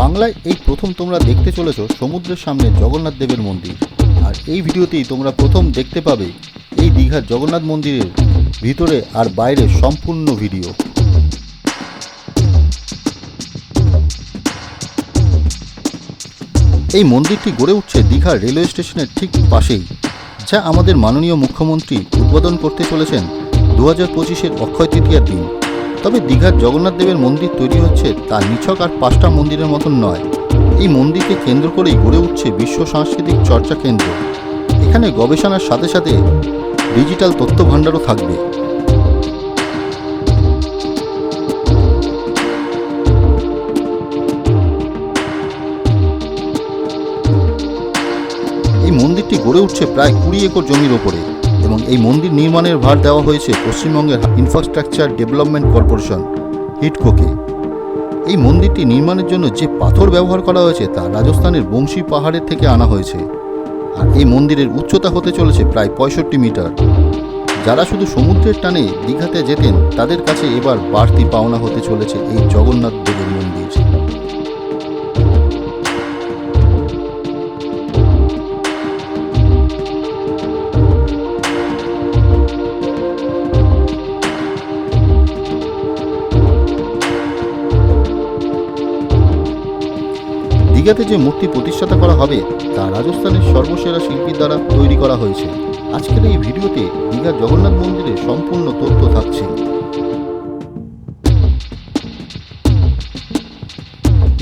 বাংলায় এই প্রথম তোমরা দেখতে চলেছ সমুদ্রের সামনে জগন্নাথ দেবের মন্দির। আর এই ভিডিওতেই তোমরা প্রথম দেখতে পাবে এই দীঘার জগন্নাথ মন্দিরের ভিতরে আর বাইরে সম্পূর্ণ ভিডিও। এই মন্দিরটি গড়ে উঠছে দীঘার রেলওয়ে স্টেশনের ঠিক পাশেই, যা আমাদের মাননীয় মুখ্যমন্ত্রী উদ্বোধন করতে চলেছেন দু হাজার পঁচিশের অক্ষয় তৃতীয়ার দিন। তবে দীঘার জগন্নাথ দেবের মন্দির তৈরি হচ্ছে তা নিছক আর পাঁচটা মন্দিরের মতন নয়। এই মন্দিরকে কেন্দ্র করেই গড়ে উঠছে বিশ্ব সাংস্কৃতিক চর্চা কেন্দ্র। এখানে গবেষণার সাথে সাথে ডিজিটাল তথ্য ভাণ্ডারও থাকবে। এই মন্দিরটি গড়ে উঠছে প্রায় কুড়ি একর জমির ওপরে। এবং এই মন্দির নির্মাণের ভার দেওয়া হয়েছে পশ্চিমবঙ্গের ইনফ্রাস্ট্রাকচার ডেভেলপমেন্ট কর্পোরেশন হিটকোকে। এই মন্দিরটি নির্মাণের জন্য যে পাথর ব্যবহার করা হয়েছে তা রাজস্থানের বংশী পাহাড়ের থেকে আনা হয়েছে। আর এই মন্দিরের উচ্চতা হতে চলেছে প্রায় পঁয়ষট্টি মিটার। যারা শুধু সমুদ্রের টানে দীঘাতে যেতেন, তাদের কাছে এবার বাড়তি পাওনা হতে চলেছে এই জগন্নাথ দেবের মন্দির। দীঘাতে যে মূর্তি প্রতিষ্ঠাতা করা হবে, তা রাজস্থানের সর্বসেরা শিল্পীর দ্বারা তৈরি করা হয়েছে। আজকের এই ভিডিওতে দীঘার জগন্নাথ মন্দিরের সম্পূর্ণ তথ্য থাকছে।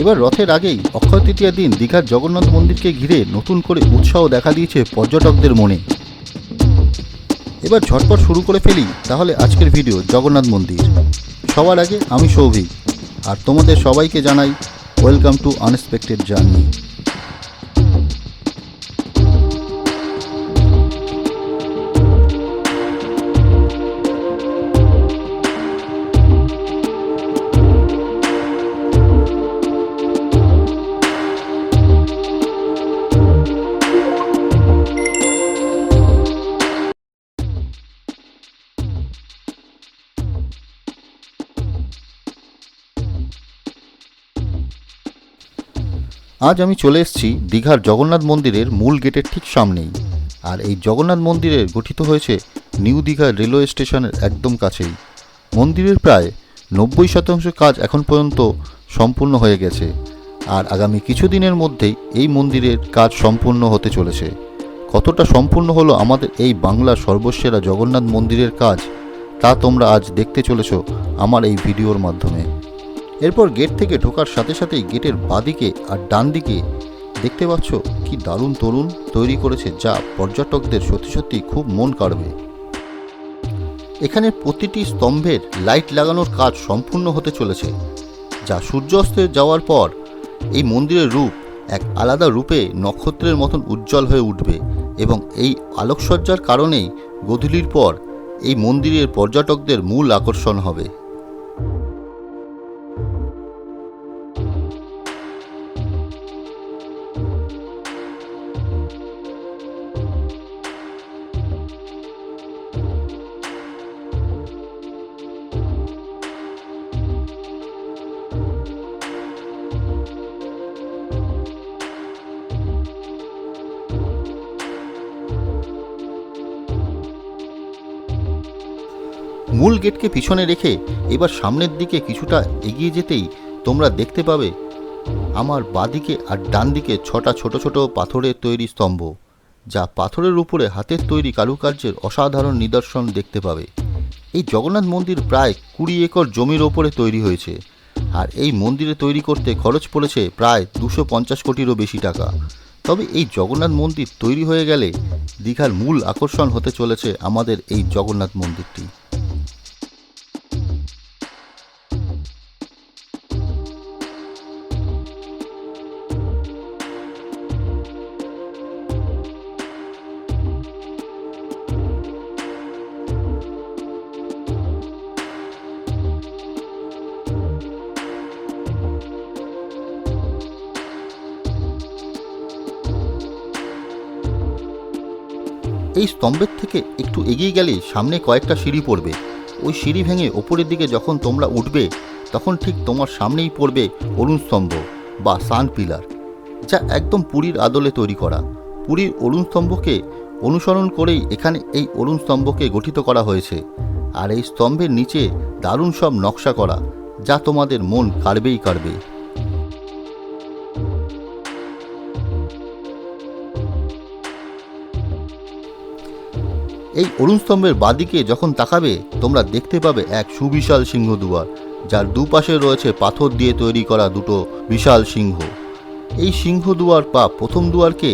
এবার রথের আগেই অক্ষয় তৃতীয়ার দিন দীঘার জগন্নাথ মন্দিরকে ঘিরে নতুন করে উৎসাহ দেখা দিয়েছে পর্যটকদের মনে। এবার ঝটপট শুরু করে ফেলি, তাহলে আজকের ভিডিও জগন্নাথ মন্দির। সবার আগে আমি সৌভিক, আর তোমাদের সবাইকে জানাই Welcome to Unexpected Journey. আজ আমি চলে এসেছি দীঘার জগন্নাথ মন্দিরের মূল গেটের ঠিক সামনেই। আর এই জগন্নাথ মন্দিরের গঠিত হয়েছে নিউ দীঘা রেলওয়ে স্টেশনের একদম কাছেই। মন্দিরের প্রায় নব্বই শতাংশ কাজ এখন পর্যন্ত সম্পূর্ণ হয়ে গেছে। আর আগামী কিছুদিনের মধ্যেই এই মন্দিরের কাজ সম্পূর্ণ হতে চলেছে। কতটা সম্পূর্ণ হলো আমাদের এই বাংলার সর্বসেরা জগন্নাথ মন্দিরের কাজ, তা তোমরা আজ দেখতে চলেছ আমার এই ভিডিওর মাধ্যমে। এরপর গেট থেকে ঢোকার সাথে সাথেই গেটের বাঁদিকে আর ডান দিকে দেখতে পাচ্ছ কি দারুণ তরুণ তৈরি করেছে, যা পর্যটকদের সত্যি সত্যি খুব মন কাড়বে। এখানে প্রতিটি স্তম্ভের লাইট লাগানোর কাজ সম্পূর্ণ হতে চলেছে, যা সূর্যাস্তে যাওয়ার পর এই মন্দিরের রূপ এক আলাদা রূপে নক্ষত্রের মতন উজ্জ্বল হয়ে উঠবে এবং এই আলোকসজ্জার কারণেই গধূলির পর এই মন্দিরের পর্যটকদের মূল আকর্ষণ হবে। মূল গেটকে পিছনে রেখে এবার সামনের দিকে কিছুটা এগিয়ে যেতেই তোমরা দেখতে পাবে আমার বাদিকে আর ডান দিকে ছটা ছোট ছোট পাথরের তৈরি স্তম্ভ, যা পাথরের উপরে হাতের তৈরি কারুকার্যের অসাধারণ নিদর্শন দেখতে পাবে। এই জগন্নাথ মন্দির প্রায় কুড়ি একর জমির ওপরে তৈরি হয়েছে, আর এই মন্দিরে তৈরি করতে খরচ পড়েছে প্রায় দুশো পঞ্চাশ কোটিরও বেশি টাকা। তবে এই জগন্নাথ মন্দির তৈরি হয়ে গেলে দীঘার মূল আকর্ষণ হতে চলেছে আমাদের এই জগন্নাথ মন্দিরটি। এই স্তম্ভের থেকে একটু এগিয়ে গেলে সামনে কয়েকটা সিঁড়ি পড়বে। ওই সিঁড়ি ভেঙে ওপরের দিকে যখন তোমরা উঠবে, তখন ঠিক তোমার সামনেই পড়বে অরুণ স্তম্ভ বা সান পিলার, যা একদম পুরীর আদলে তৈরি করা। পুরীর অরুণ স্তম্ভকে অনুসরণ করেই এখানে এই অরুণ স্তম্ভকে গঠিত করা হয়েছে। আর এই স্তম্ভের নিচে দারুণ সব নকশা করা, যা তোমাদের মন কাড়বেই কাড়বে। এই অরুণ স্তম্ভের বাদিকে যখন তাকাবে, তোমরা দেখতে পাবে এক সুবিশাল সিংহ দুয়ার, যার দুপাশে রয়েছে পাথর দিয়ে তৈরি করা দুটো বিশাল সিংহ। এই সিংহ দুয়ার বা প্রথম দুয়ারকে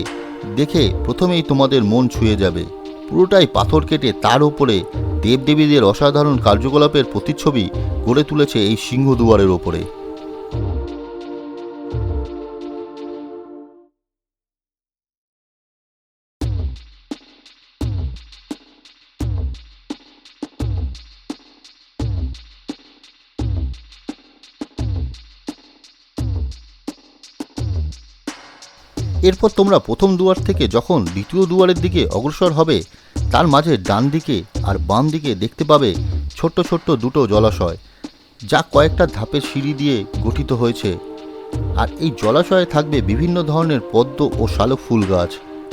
দেখে প্রথমেই তোমাদের মন ছুঁয়ে যাবে। পুরোটাই পাথর কেটে তার উপরে দেবদেবীদের অসাধারণ কার্যকলাপের প্রতিচ্ছবি গড়ে তুলেছে এই সিংহ দুয়ারের ওপরে। এরপর তোমরা প্রথম দুয়ার থেকে যখন দ্বিতীয় দুয়ারের দিকে অগ্রসর হবে, তার মাঝে ডান দিকে আর বাম দিকে দেখতে পাবে ছোট্ট ছোট্ট দুটো জলাশয়, যা কয়েকটা ধাপের সিঁড়ি দিয়ে গঠিত হয়েছে। আর এই জলাশয়ে থাকবে বিভিন্ন ধরনের পদ্ম ও শালক ফুল গাছ,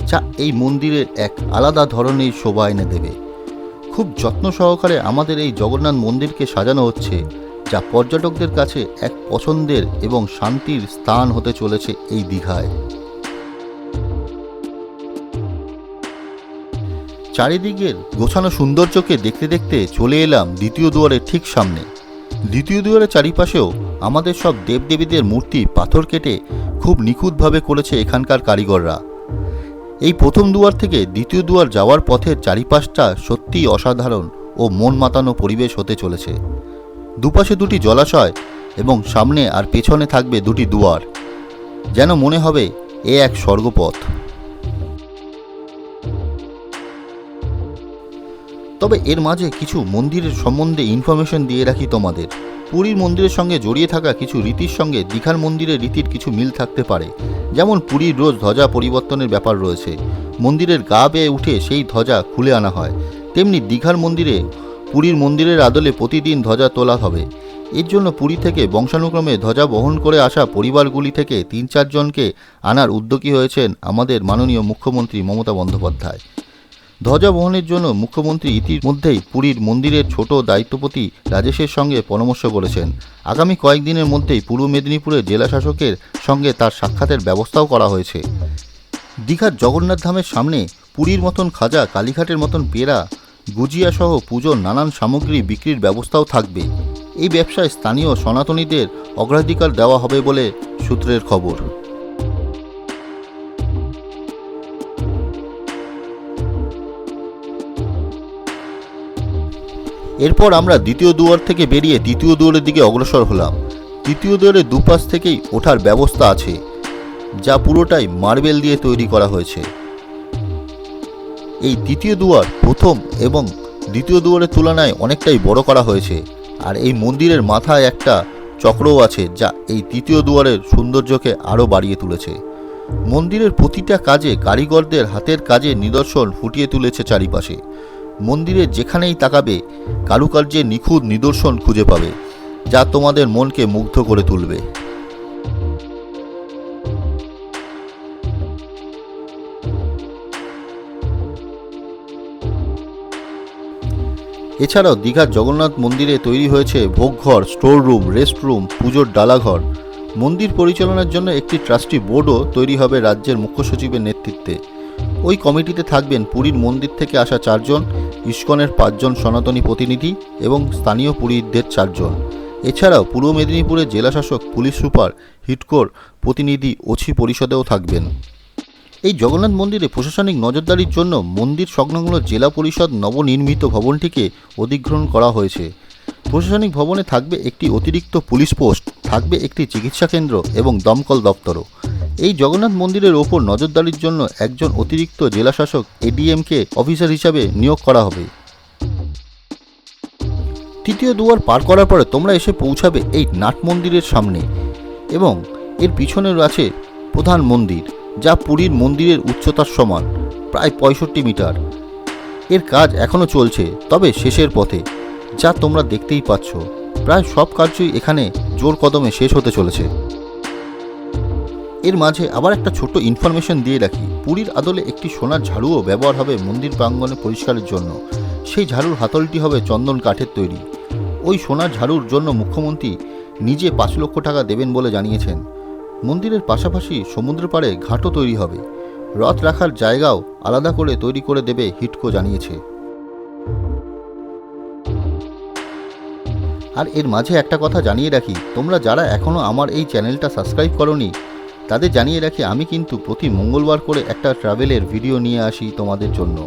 যা এই মন্দিরের এক আলাদা ধরনের শোভা এনে দেবে। খুব যত্ন সহকারে আমাদের এই জগন্নাথ মন্দিরকে সাজানো হচ্ছে, যা পর্যটকদের কাছে এক পছন্দের এবং শান্তির স্থান হতে চলেছে এই দীঘায়। চারিদিকের গোছানো সৌন্দর্যকে দেখতে দেখতে চলে এলাম দ্বিতীয় দুয়ারের ঠিক সামনে। দ্বিতীয় দুয়ারের চারিপাশেও আমাদের সব দেবদেবীদের মূর্তি পাথর কেটে খুব নিখুঁতভাবে করেছে এখানকার কারিগররা। এই প্রথম দুয়ার থেকে দ্বিতীয় দুয়ার যাওয়ার পথের চারিপাশটা সত্যিই অসাধারণ ও মন মাতানো পরিবেশ হতে চলেছে। দুপাশে দুটি জলাশয় এবং সামনে আর পেছনে থাকবে দুটি দুয়ার। যেন মনে হবে এ এক স্বর্গপথ। তবে এর মাঝে কিছু মন্দিরের সম্বন্ধে ইনফরমেশন দিয়ে রাখি তোমাদের। পুরীর মন্দিরের সঙ্গে জড়িয়ে থাকা কিছু রীতির সঙ্গে দীঘার মন্দিরের রীতির কিছু মিল থাকতে পারে। যেমন পুরীর রোজ ধ্বজা পরিবর্তনের ব্যাপার রয়েছে। মন্দিরের গা বেয়ে উঠে সেই ধ্বজা খুলে আনা হয়। তেমনি দীঘার মন্দিরে, পুরীর মন্দিরের আদলে প্রতিদিন ধ্বজা তোলা হবে। এর জন্য পুরী থেকে বংশানুক্রমে ধ্বজা বহন করে আসা পরিবারগুলি থেকে তিন চারজনকে আনার উদ্যোগী হয়েছেন আমাদের মাননীয় মুখ্যমন্ত্রী মমতা বন্দ্যোপাধ্যায়। ধ্বজা বহনের জন্য মুখ্যমন্ত্রী ইতিমধ্যেই পুরীর মন্দিরের ছোট দায়িত্বপতি রাজেশের সঙ্গে পরামর্শ করেছেন। আগামী কয়েকদিনের মধ্যেই পূর্ব মেদিনীপুরের জেলা শাসকের সঙ্গে তার সাক্ষাতের ব্যবস্থাও করা হয়েছে। দীঘার জগন্নাথ ধামের সামনে পুরীর মতন খাজা, কালীঘাটের মতন পেরা গুজিয়া সহ পুজোর নানান সামগ্রী বিক্রির ব্যবস্থাও থাকবে। এই ব্যবসায় স্থানীয় সনাতনীদের অগ্রাধিকার দেওয়া হবে বলে সূত্রের খবর। এরপর আমরা দ্বিতীয় দুয়ার থেকে বেরিয়ে তৃতীয় দুয়ারের দিকে অগ্রসর হলাম। তৃতীয় দুয়ারের দুপাশ থেকেই ওঠার ব্যবস্থা আছে, যা পুরোটাই মার্বেল দিয়ে তৈরি করা হয়েছে। এই দ্বিতীয় দুয়ার প্রথম এবং দ্বিতীয় দুয়ারের তুলনায় অনেকটাই বড় করা হয়েছে, আর এই মন্দিরের মাথায় একটা চক্রও আছে, যা এই তৃতীয় দুয়ারের সৌন্দর্যকে আরও বাড়িয়ে তুলেছে। মন্দিরের প্রতিটা কাজে কারিগরদের হাতের কাজে নিদর্শন ফুটিয়ে তুলেছে চারিপাশে। মন্দিরে যেখানেই তাকাবে কারুকার্যের নিখুঁত নিদর্শন খুঁজে পাবে, যা তোমাদের মনকে মুগ্ধ করে তুলবে। এছাড়াও দীঘার জগন্নাথ মন্দিরে তৈরি হয়েছে ভোগঘর স্টোর রুম রেস্ট রুম পুজোর ডালাঘর। মন্দির পরিচালনার জন্য একটি ট্রাস্টি বোর্ডও তৈরি হবে রাজ্যের মুখ্য সচিবের নেতৃত্বে। ওই কমিটিতে থাকবেন পুরীর মন্দির থেকে আসা চারজন, ইস্কনের পাঁচজন সনাতনী প্রতিনিধি এবং স্থানীয় পুরীদের চারজন। এছাড়াও পূর্ব মেদিনীপুরের জেলাশাসক, পুলিশ সুপার, হিটকোর প্রতিনিধি ওছি পরিষদেও থাকবেন। এই জগন্নাথ মন্দিরে প্রশাসনিক নজরদারির জন্য মন্দির সংলগ্ন জেলা পরিষদ নবনির্মিত ভবনটিকে অধিগ্রহণ করা হয়েছে। প্রশাসনিক ভবনে থাকবে একটি অতিরিক্ত পুলিশ পোস্ট, থাকবে একটি চিকিৎসা কেন্দ্র এবং দমকল দপ্তরও। এই জগন্নাথ মন্দিরের ওপর নজরদারির জন্য একজন অতিরিক্ত জেলাশাসক এডিএমকে অফিসার হিসাবে নিয়োগ করা হবে। তৃতীয় দুয়ার পার করার পরে তোমরা এসে পৌঁছাবে এই নাট মন্দিরের সামনে এবং এর পিছনে আছে প্রধান মন্দির, যা পুরীর মন্দিরের উচ্চতার সমান, প্রায় পঁয়ষট্টি মিটার। এর কাজ এখনও চলছে, তবে শেষের পথে। যা তোমরা দেখতেই পাচ্ছ। প্রায় সব কার্যই এখানে জোর কদমে শেষ হতে চলেছে। এর মাঝে আবার একটা ছোট ইনফরমেশন দিয়ে রাখি। পুরীর আদলে একটি সোনার ঝাড়ুও ব্যবহার হবে মন্দির প্রাঙ্গণে পরিষ্কারের জন্য। সেই ঝাড়ুর হাতলটি হবে চন্দন কাঠের তৈরি। ওই সোনার ঝাড়ুর জন্য মুখ্যমন্ত্রী নিজে পাঁচ লক্ষ টাকা দেবেন বলে জানিয়েছেন। মন্দিরের পাশাপাশি সমুদ্র পাড়ে ঘাটও তৈরি হবে। রথ রাখার জায়গাও আলাদা করে তৈরি করে দেবে হিটকো জানিয়েছে। আর এর মাঝে একটা কথা জানিয়ে রাখি, তোমরা যারা এখনও আমার এই চ্যানেলটা সাবস্ক্রাইব করনি, তাদের জানিয়ে রাখি আমি কিন্তু প্রতি মঙ্গলবার করে একটা ট্রাভেলের ভিডিও নিয়ে আসি তোমাদের জন্য।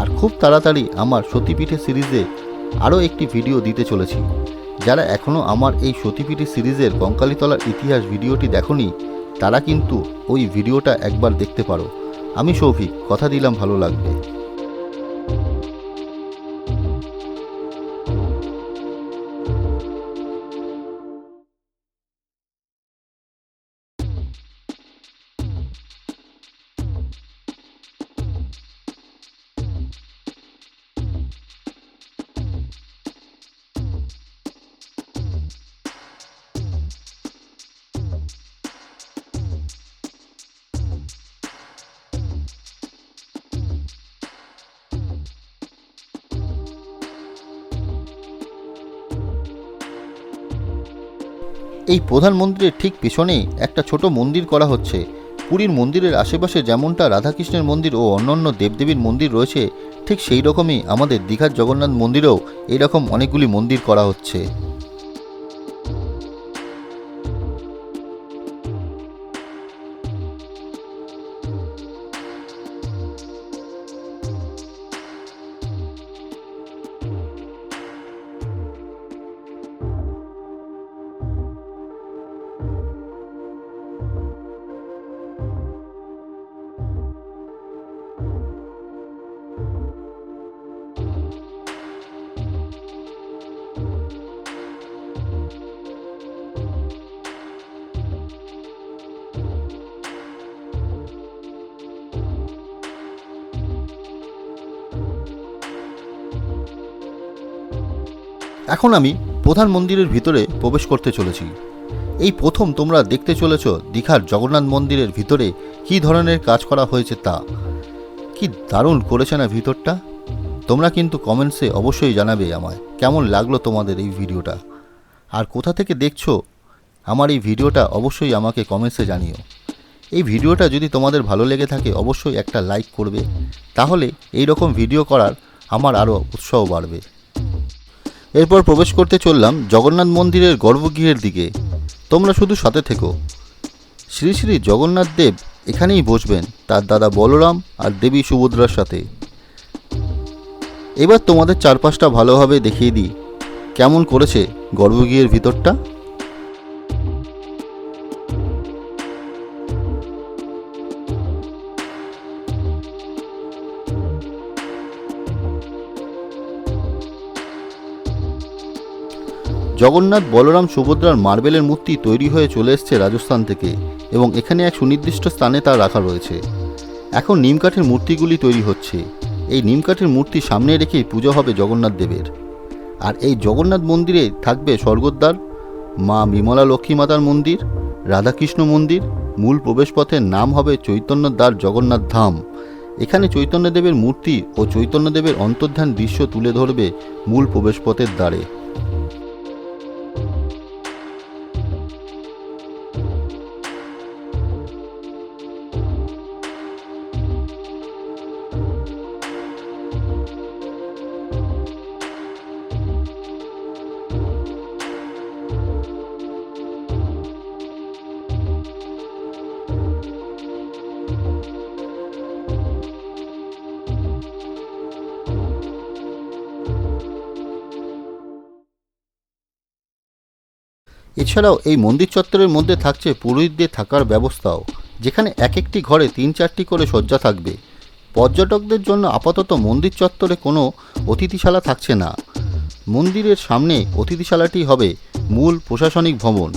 আর খুব তাড়াতাড়ি আমার সতীপীঠে সিরিজে আরও একটি ভিডিও দিতে চলেছি। যারা এখনও আমার এই সতীপীঠে সিরিজের কঙ্কালীতলার ইতিহাস ভিডিওটি দেখনি, তারা কিন্তু ওই ভিডিওটা একবার দেখতে পারো। আমি সৌভিক, কথা দিলাম ভালো লাগবে। এই প্রধান মন্দিরের ঠিক পিছনে একটা ছোট মন্দির করা হচ্ছে। পুরীর মন্দিরের আশেপাশে যেমনটা রাধাকৃষ্ণের মন্দির ও অন্যান্য দেবদেবীর মন্দির রয়েছে, ঠিক সেই রকমই আমাদের দীঘার জগন্নাথ মন্দিরেও এরকম অনেকগুলি মন্দির করা হচ্ছে। এখন আমি প্রধান মন্দিরের ভিতরে প্রবেশ করতে চলেছি। এই প্রথম তোমরা দেখতে চলেছ দীঘার জগন্নাথ মন্দিরের ভিতরে কী ধরনের কাজ করা হয়েছে তা। কি দারুণ করেছে না ভিতরটা? তোমরা কিন্তু কমেন্টসে অবশ্যই জানাবে আমায় কেমন লাগল তোমাদের এই ভিডিওটা। আর কোথা থেকে দেখছ আমার এই ভিডিওটা অবশ্যই আমাকে কমেন্টসে জানিও। এই ভিডিওটা যদি তোমাদের ভালো লেগে থাকে অবশ্যই একটা লাইক করবে, তাহলে এই রকম ভিডিও করার আমার আরও উৎসাহ বাড়বে। এরপর প্রবেশ করতে চললাম জগন্নাথ মন্দিরের গর্ভগৃহের দিকে। তোমরা শুধু সাথে থেকো। শ্রী শ্রী জগন্নাথ দেব এখানেই বসবেন, তার দাদা বলরাম আর দেবী সুভদ্রার সাথে। এবার তোমাদের চারপাশটা ভালোভাবে দেখিয়ে দিই। কেমন করেছে গর্ভগৃহের ভিতরটা? জগন্নাথ বলরাম সুভদ্রার মার্বেলের মূর্তি তৈরি হয়ে চলে এসছে রাজস্থান থেকে এবং এখানে এক সুনির্দিষ্ট স্থানে তা রাখা রয়েছে। এখন নিমকাঠের মূর্তিগুলি তৈরি হচ্ছে। এই নিমকাঠের মূর্তি সামনে রেখেই পুজো হবে জগন্নাথ দেবের। আর এই জগন্নাথ মন্দিরে থাকবে স্বর্গদ্বার, মা বিমলা লক্ষ্মী মাতার মন্দির, রাধাকৃষ্ণ মন্দির, মূল প্রবেশপথের নাম হবে চৈতন্যদ্বার জগন্নাথ ধাম। এখানে চৈতন্যদেবের মূর্তি ও চৈতন্যদেবের অন্তর্ধান দৃশ্য তুলে ধরবে মূল প্রবেশপথের দ্বারে। এছাড়াও এই মন্দির চত্বরের মধ্যে থাকছে পুরোহিতদের থাকার ব্যবস্থাও, যেখানে এক একটি ঘরে তিন চারটি করে শয্যা থাকবে। পর্যটকদের জন্য আপাতত মন্দির চত্বরে কোনো অতিথিশালা থাকছে না। মন্দিরের সামনে অতিথিশালাটি হবে মূল প্রশাসনিক ভবন।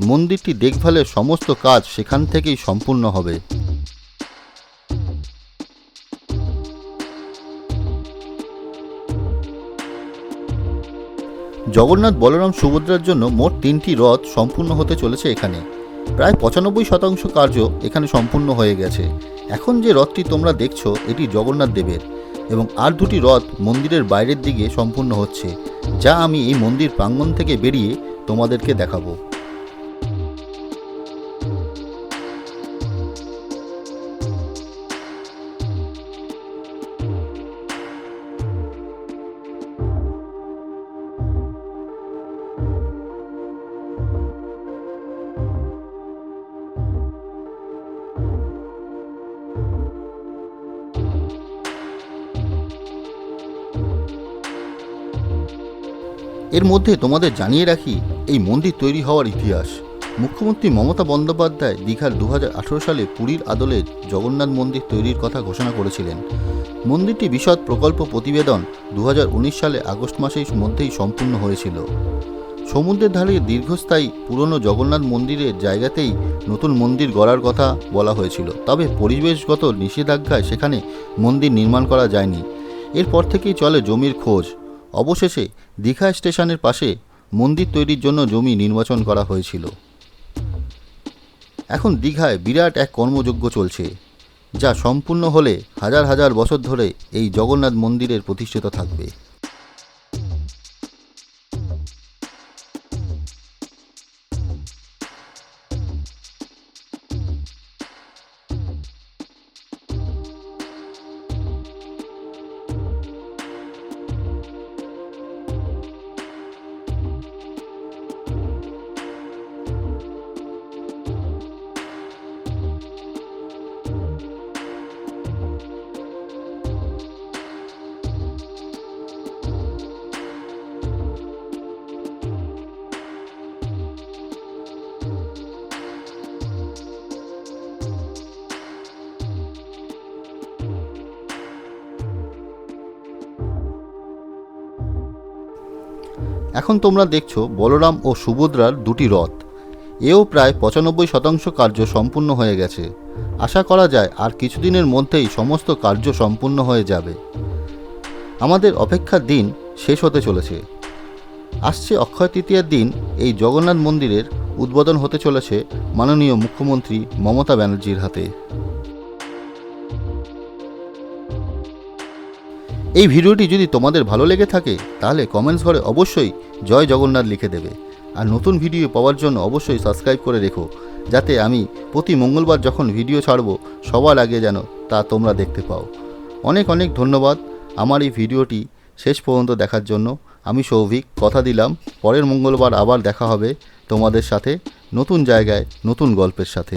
মন্দিরটি দেখভালের সমস্ত কাজ সেখান থেকেই সম্পূর্ণ হবে। জগন্নাথ বলরাম সুভদ্রার জন্য মোট তিনটি রথ সম্পূর্ণ হতে চলেছে এখানে। প্রায় পঁচানব্বই শতাংশ কার্য এখানে সম্পূর্ণ হয়ে গেছে। এখন যে রথটি তোমরা দেখছ, এটি জগন্নাথ দেবের এবং আর দুটি রথ মন্দিরের বাইরের দিকে সম্পূর্ণ হচ্ছে, যা আমি এই মন্দির প্রাঙ্গণ থেকে বেরিয়ে তোমাদেরকে দেখাবো। এর মধ্যে তোমাদের জানিয়ে রাখি, এই মন্দির তৈরি হওয়ার ইতিহাস। মুখ্যমন্ত্রী মমতা বন্দ্যোপাধ্যায় দীঘার দু হাজার আঠেরো সালে পুরীর আদলে জগন্নাথ মন্দির তৈরির কথা ঘোষণা করেছিলেন। মন্দিরটি বিশদ প্রকল্প প্রতিবেদন দু হাজার উনিশ সালে আগস্ট মাসের মধ্যেই সম্পূর্ণ হয়েছিল। সমুদ্রের ধারে দীর্ঘস্থায়ী পুরনো জগন্নাথ মন্দিরের জায়গাতেই নতুন মন্দির গড়ার কথা বলা হয়েছিল। তবে পরিবেশগত নিষেধাজ্ঞায় সেখানে মন্দির নির্মাণ করা যায়নি। এরপর থেকেই চলে জমির খোঁজ। অবশেষে দীঘা স্টেশনের পাশে মন্দির তৈরির জন্য জমি নির্বাচন করা হয়েছিল। এখন দীঘায় বিরাট এক কর্মযজ্ঞ চলছে, যা সম্পূর্ণ হলে হাজার হাজার বছর ধরে এই জগন্নাথ মন্দিরের প্রতিষ্ঠিত থাকবে। এখন তোমরা দেখছ বলরাম ও সুভদ্রার দুটি রথ। এও প্রায় পঁচানব্বই শতাংশ কার্য সম্পূর্ণ হয়ে গেছে। আশা করা যায় আর কিছুদিনের মধ্যেই সমস্ত কার্য সম্পূর্ণ হয়ে যাবে। আমাদের অপেক্ষার দিন শেষ হতে চলেছে। আসছে অক্ষয় তৃতীয়ার দিন এই জগন্নাথ মন্দিরের উদ্বোধন হতে চলেছে মাননীয় মুখ্যমন্ত্রী মমতা ব্যানার্জির হাতে। এই ভিডিওটি যদি তোমাদের ভালো লেগে থাকে, তাহলে কমেন্টস ঘরে অবশ্যই জয় জগন্নাথ লিখে দেবে। আর নতুন ভিডিও পাওয়ার জন্য অবশ্যই সাবস্ক্রাইব করে রেখো, যাতে আমি প্রতি মঙ্গলবার যখন ভিডিও ছাড়ব, সবার আগে যেন তা তোমরা দেখতে পাও। অনেক অনেক ধন্যবাদ আমার এই ভিডিওটি শেষ পর্যন্ত দেখার জন্য। আমি সৌভিক, কথা দিলাম, পরের মঙ্গলবার আবার দেখা হবে তোমাদের সাথে নতুন জায়গায়, নতুন গল্পের সাথে।